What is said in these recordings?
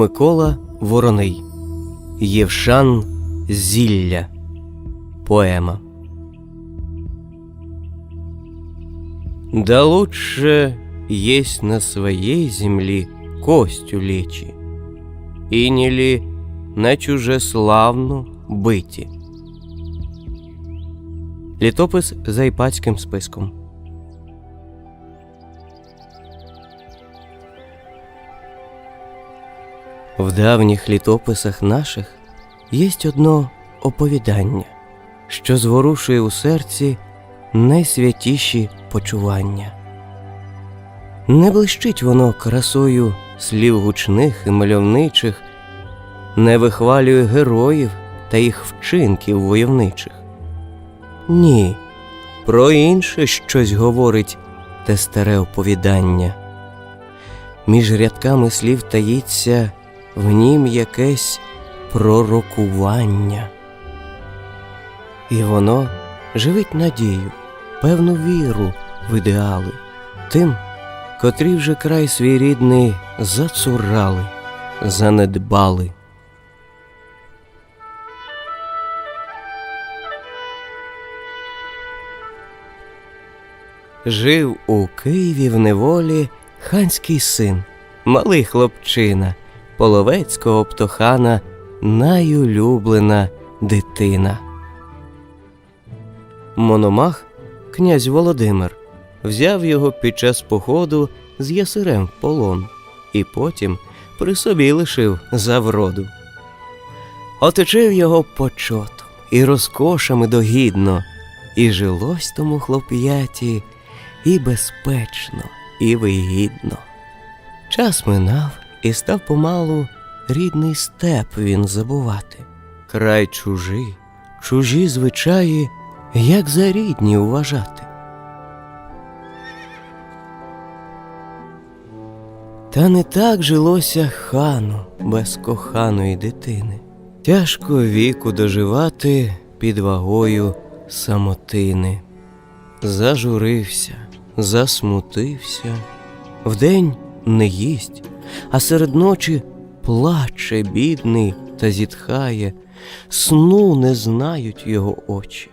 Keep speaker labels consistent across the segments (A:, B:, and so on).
A: Микола Вороний Євшан Зілля Поема Да лучше есть на своей земле костью лечи, И не ли на чужеславну биті. Літопис за іпатським списком. В давніх літописах наших єсть одно оповідання, що зворушує у серці найсвятіші почування. Не блищить воно красою слів гучних і мальовничих, не вихвалює героїв та їх вчинків войовничих. Ні, про інше щось говорить те старе оповідання. Між рядками слів таїться в нім якесь пророкування. І воно живить надію, певну віру в ідеали, тим, котрі вже край свій рідний зацурали, занедбали. Жив у Києві в неволі ханський син, малий хлопчина, половецького птохана, найулюблена дитина. Мономах, князь Володимир, взяв його під час походу з ясирем в полон і потім при собі лишив за вроду. Оточив його почотом і розкошами догідно, і жилось тому хлоп'яті і безпечно, і вигідно. Час минав і став помалу рідний степ він забувати. Край чужий, чужі звичаї, як за рідні уважати. Та не так жилося хану без коханої дитини. Тяжко віку доживати під вагою самотини. Зажурився, засмутився, вдень не їсть, а серед ночі плаче бідний та зітхає, сну не знають його очі.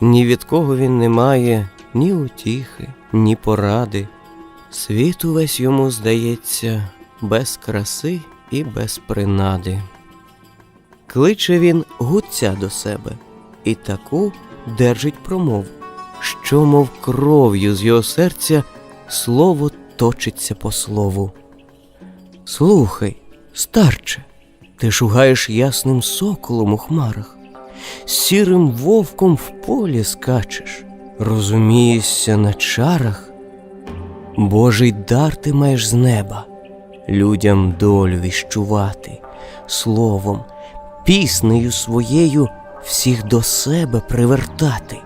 A: Ні від кого він не має ні утіхи, ні поради. Світ увесь йому здається без краси і без принади. Кличе він гуця до себе і таку держить промову, що, мов кров'ю з його серця, слово точиться по слову. Слухай, старче, ти шугаєш ясним соколом у хмарах, сірим вовком в полі скачеш, розумієшся на чарах. Божий дар ти маєш з неба, людям долю віщувати, словом, піснею своєю всіх до себе привертати.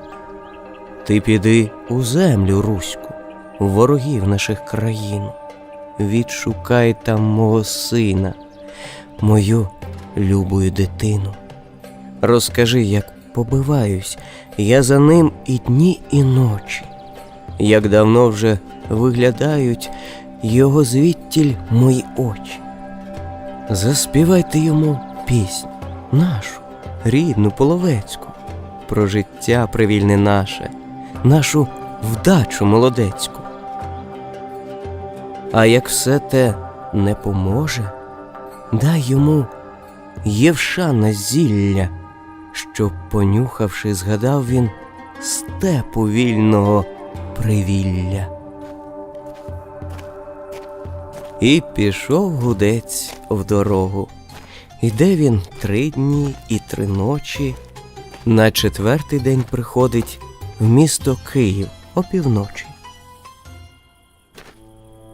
A: Ти піди у землю руську, ворогів наших країн, відшукай там мого сина, мою любую дитину. Розкажи, як побиваюсь я за ним і дні, і ночі, як давно вже виглядають його звідтіль мої очі. Заспівайте йому пісню нашу, рідну половецьку, про життя привільне наше, нашу вдачу молодецьку. А як все те не поможе, дай йому євшана зілля, щоб, понюхавши, згадав він степу вільного привілля. І пішов гудець в дорогу. Іде він три дні і три ночі. На четвертий день приходить в місто Київ опівночі.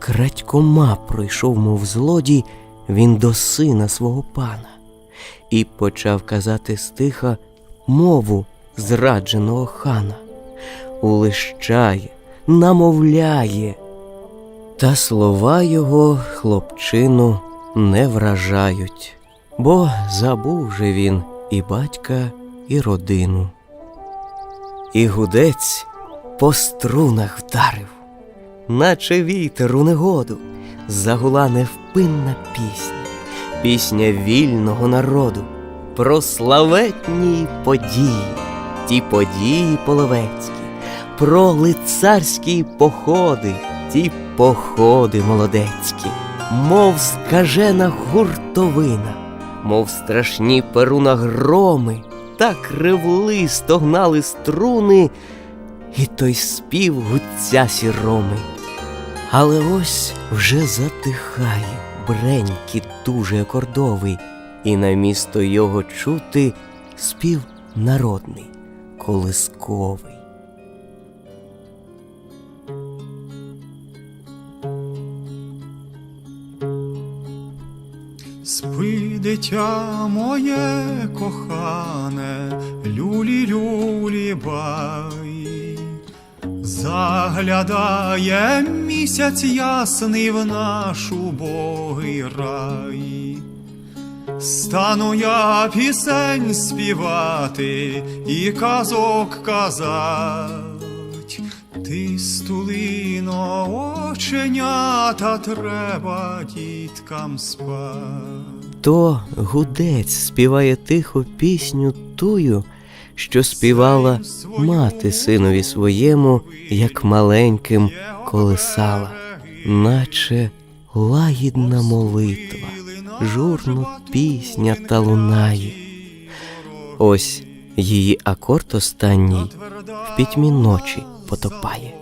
A: Крадькома пройшов, мов злодій, він до сина свого пана і почав казати стиха мову зрадженого хана. Улищає, намовляє. Та слова його хлопчину не вражають, бо забув же він і батька, і родину. І гудець по струнах вдарив, наче вітер у негоду, загула невпинна пісня, пісня вільного народу про славетні події, ті події половецькі, про лицарські походи, ті походи молодецькі, мов скажена гуртовина, мов страшні перуна громи, так ревли, стогнали струни, і той спів гуця сіроми. Але ось вже затихає бренькіт дуже акордовий, і на місто його чути спів народний, колисковий.
B: Спи, дитя моє кохане, люлі люлі бай, заглядає місяць ясний в наш убогий рай. Стану я пісень співати і казок казать, ти стулино оченята треба діткам спать.
A: То гудець співає тихо пісню тую, що співала мати синові своєму, як маленьким колисала, наче лагідна молитва, журно пісня та лунає. Ось її акорд останній в пітьмі ночі потопає.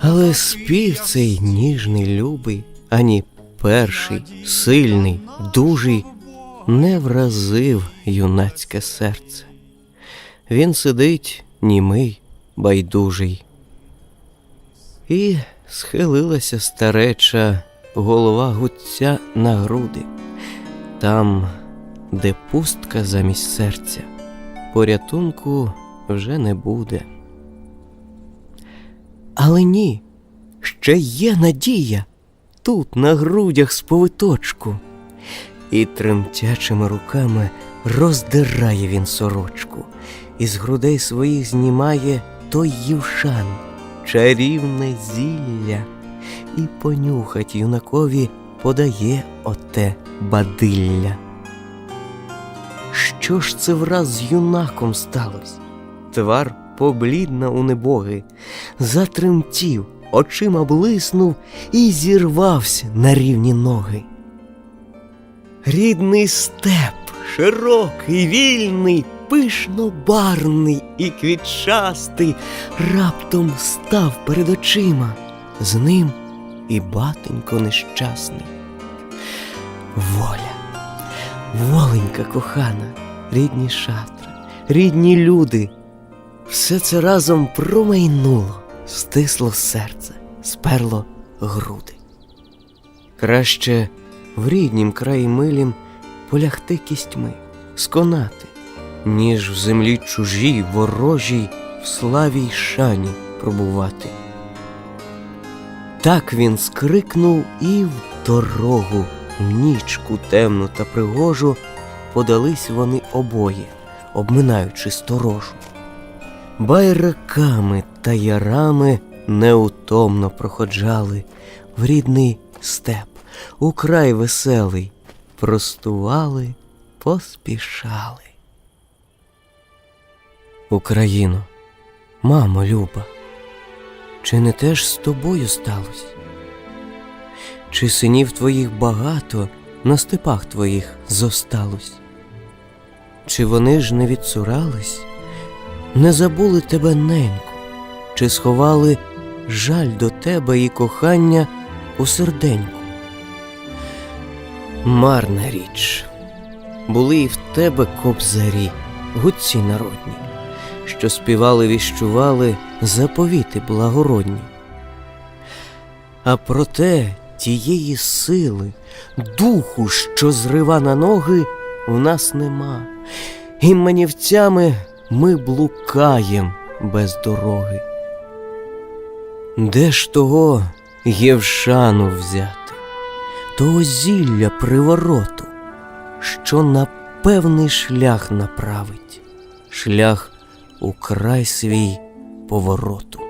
A: Але спів цей ніжний, любий, ані перший, сильний, дужий, не вразив юнацьке серце. Він сидить німий, байдужий. І схилилася стареча голова гудця на груди, там, де пустка замість серця, порятунку вже не буде. Але ні, ще є надія тут, на грудях сповиточку, і тремтячими руками роздирає він сорочку, і з грудей своїх знімає той юшан, чарівне зілля, і понюхать юнакові подає оте бадилля. Що ж це враз з юнаком сталося? Твар поблідна у небоги, затремтів, очима блиснув і зірвався на рівні ноги. Рідний степ, широкий, вільний, пишно барний і квітчастий, раптом став перед очима, з ним і батенько нещасний. Воля, воленька кохана, рідні шатри, рідні люди. Все це разом промайнуло, стисло серце, сперло груди. Краще в ріднім краї милім полягти кістьми, сконати, ніж в землі чужій, ворожій, в славі й шані пробувати. Так він скрикнув і в дорогу, в нічку темну та пригожу подались вони обоє, обминаючи сторожу. Байраками та ярами неутомно проходжали в рідний степ, у край веселий, простували, поспішали. Україно, мамо люба, чи не теж з тобою сталося? Чи синів твоїх багато на степах твоїх зосталось? Чи вони ж не відцурались? не забули тебе неньку, чи сховали жаль до тебе і кохання у серденьку. Марна річ, були і в тебе кобзарі, гудці народні, що співали, віщували заповіти благородні. А проте тієї сили, духу, що зрива на ноги, в нас нема, і манівцями ми блукаєм без дороги. Де ж того Євшану взяти, того зілля привороту, що на певний шлях направить, шлях у край свій повороту.